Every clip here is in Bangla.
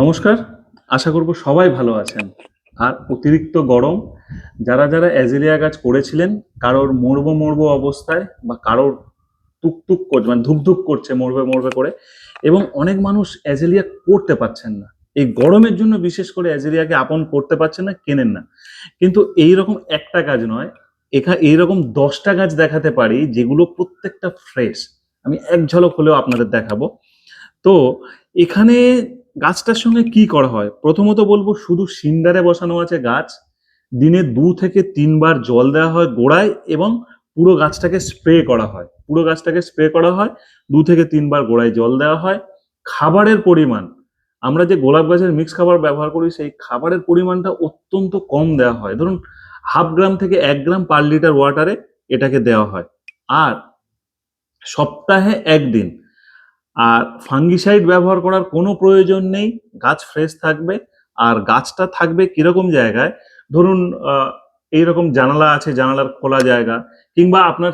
নমস্কার, আশা করব সবাই ভালো আছেন। আর অতিরিক্ত গরম, যারা যারা অ্যাজেলিয়া গাছ করেছিলেন, কারোর মরবো মরবো অবস্থায় বা কারোর টুকটুক করছে মানে ধুকধুক করছে মরবে মরবে করে, এবং অনেক মানুষ অ্যাজেলিয়া করতে পারছেন না। এই গরমের জন্য বিশেষ করে অ্যাজেলিয়াকে আপন করতে পারছেন না, কেনেন না। কিন্তু এই রকম একটা গাছ নয়, এখা, এইরকম দশটা গাছ দেখাতে পারি, যেগুলো প্রত্যেকটা ফ্রেশ। আমি এক ঝলক হলেও আপনাদের দেখাবো। তো এখানে গাছটার সঙ্গে কি করা হয়? প্রথমত বলব, শুধু সিন্ডারে বসানো আছে গাছ। দিনে দু থেকে তিনবার জল দেওয়া হয় গোড়ায় এবং পুরো গাছটাকে স্প্রে করা হয়। পুরো গাছটাকে স্প্রে করা হয়, দু থেকে তিনবার গোড়ায় জল দেওয়া হয়। খাবারের পরিমাণ, আমরা যে গোলাপ গাছের মিক্স খাবার ব্যবহার করি, সেই খাবারের পরিমাণটা অত্যন্ত কম দেওয়া হয়। ধরুন হাফ গ্রাম থেকে এক গ্রাম পার লিটার ওয়াটারে এটাকে দেওয়া হয়। আর সপ্তাহে একদিন আর ফাঙ্গিসাইড ব্যবহার করার কোনো প্রয়োজন নেই, গাছ ফ্রেশ থাকবে, আর গাছটা থাকবে কীরকম জায়গায়? ধরুন এইরকম জানালা আছে, জানালার খোলা জায়গা, কিংবা আপনার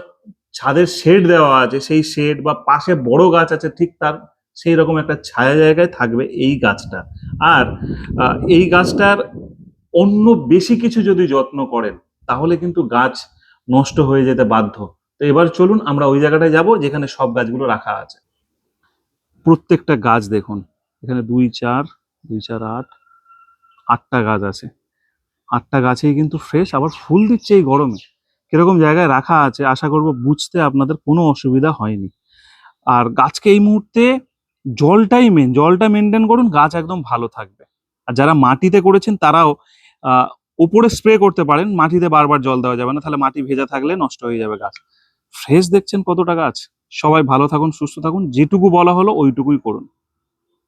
ছাদের শেড দেওয়া আছে, সেই শেড বা পাশে বড় গাছ আছে, ঠিক তার সেই রকম একটা ছায়া জায়গায় থাকবে এই গাছটা। আর এই গাছটার অন্য বেশি কিছু যদি যত্ন করেন, তাহলে কিন্তু গাছ নষ্ট হয়ে যেতে বাধ্য। তো এবার চলুন আমরা ওই জায়গাটায় যাব, যেখানে সব গাছগুলো রাখা আছে। প্রত্যেকটা গাছ দেখুন। এখানে দুই, চার দুই, চার, আট, আটটা গাছ আছে। আটটা গাছেই কিন্তু ফ্রেশ আবার ফুল দিচ্ছে এই গরমে। কীরকম জায়গায় রাখা আছে, আশা করব বুঝতে আপনাদের কোনো অসুবিধা হয়নি। আর গাছকে এই মুহূর্তে জলটাই মেন জলটা মেনটেন করুন, গাছ একদম ভালো থাকবে। আর যারা মাটিতে করেছেন তারাও উপরে স্প্রে করতে পারেন, মাটিতে বারবার জল দেওয়া যাবে না, তাহলে মাটি ভেজা থাকলে নষ্ট হয়ে যাবে গাছ। ফ্রেশ দেখছেন কতটা গাছ? সবাই ভালো থাকুন সুস্থ থাকুন যেটুকু বলা হলো ওইটুকুই করুন।